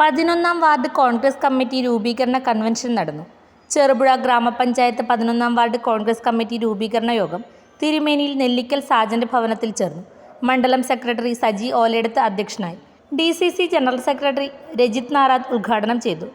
പതിനൊന്നാം ward Congress committee രൂപീകരണ convention നടന്നു. ചെറുപുഴ ഗ്രാമപഞ്ചായത്ത് പതിനൊന്നാം വാർഡ് കോൺഗ്രസ് കമ്മിറ്റി രൂപീകരണ യോഗം തിരുമേനിയിൽ നെല്ലിക്കൽ സാജന്റെ ഭവനത്തിൽ ചേർന്നു. മണ്ഡലം സെക്രട്ടറി സജി ഓലയെടുത്ത് അധ്യക്ഷനായി. D general secretary Rajith Narath ഉദ്ഘാടനം ചെയ്തു.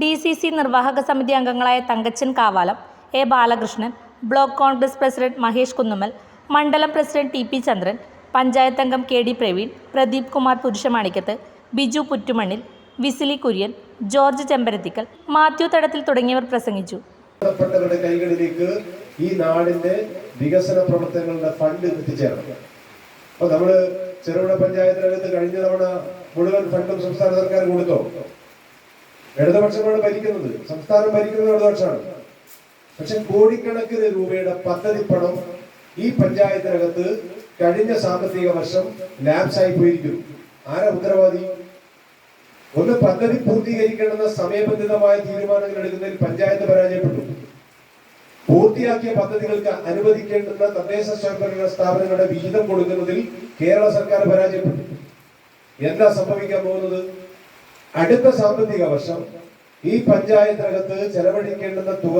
ഡി സി സി നിർവാഹക സമിതി അംഗങ്ങളായ Thankachan Kavalam A Balakrishnan block Congress president Mahesh Kunnumal മണ്ഡലം president T P Chandran panchayat അംഗം K D Praveen Pradeep Kumar പുരുഷമാണിക്കത്ത് Biju Puttumannil Wesley Kurian George Chembarathikkal Mathew Thadathil തുടങ്ങിയവർ പ്രസംഗിച്ചു. കൈകളിലേക്ക് ഈ നാടിന്റെ വികസന പ്രവർത്തനങ്ങളുടെ ഫണ്ട് എത്തിച്ചേരണം. അപ്പൊ നമ്മൾ ചെറുപുഴ പഞ്ചായത്തിനകത്ത് കഴിഞ്ഞ തവണ മുഴുവൻ ഫണ്ടും സംസ്ഥാന സർക്കാർ കൊടുത്തോ? ഇടതുപക്ഷമാണ് ഭരിക്കുന്നത് സംസ്ഥാനം ഭരിക്കുന്നത് ഇടതുപക്ഷമാണ്. പക്ഷെ കോടിക്കണക്കിന് രൂപയുടെ പദ്ധതി പണം ഈ പഞ്ചായത്തിനകത്ത് കഴിഞ്ഞ സാമ്പത്തിക വർഷം ലാബ്സായി പോയിരിക്കുന്നു. ആരാ ഉത്തരവാദി? ഒന്ന് പദ്ധതി പൂർത്തീകരിക്കണമെന്ന സമയബന്ധിതമായ തീരുമാനങ്ങൾ എടുക്കുന്നതിൽ പഞ്ചായത്ത് പരാജയപ്പെട്ടു. പൂർത്തിയാക്കിയ പദ്ധതികൾക്ക് അനുവദിക്കേണ്ടുന്ന തദ്ദേശ സ്വയംഭരണ സ്ഥാപനങ്ങളുടെ വിഹിതം കൊടുക്കുന്നതിൽ കേരള സർക്കാർ പരാജയപ്പെട്ടു. എന്താ സംഭവിക്കാൻ പോകുന്നത്? അടുത്ത സാമ്പത്തിക വർഷം ഈ പഞ്ചായത്തിനകത്ത് ചെലവഴിക്കേണ്ടുന്ന തുക.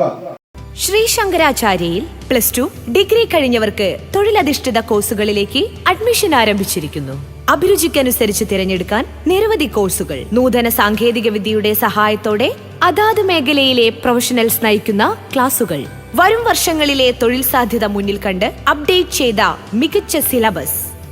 ശ്രീ ശങ്കരാചാര്യയിൽ പ്ലസ് ടു ഡിഗ്രി കഴിഞ്ഞവർക്ക് തൊഴിലധിഷ്ഠിത കോഴ്സുകളിലേക്ക് അഡ്മിഷൻ ആരംഭിച്ചിരിക്കുന്നു. അഭിരുചിക്കനുസരിച്ച് തിരഞ്ഞെടുക്കാൻ നിരവധി കോഴ്സുകൾ. നൂതന സാങ്കേതിക വിദ്യയുടെ സഹായത്തോടെ അതാത് മേഖലയിലെ പ്രൊഫഷണൽസ് നയിക്കുന്ന ക്ലാസുകൾ. വരും വർഷങ്ങളിലെ തൊഴിൽ സാധ്യത മുന്നിൽ കണ്ട് അപ്ഡേറ്റ് ചെയ്ത മികച്ച സിലബസ്.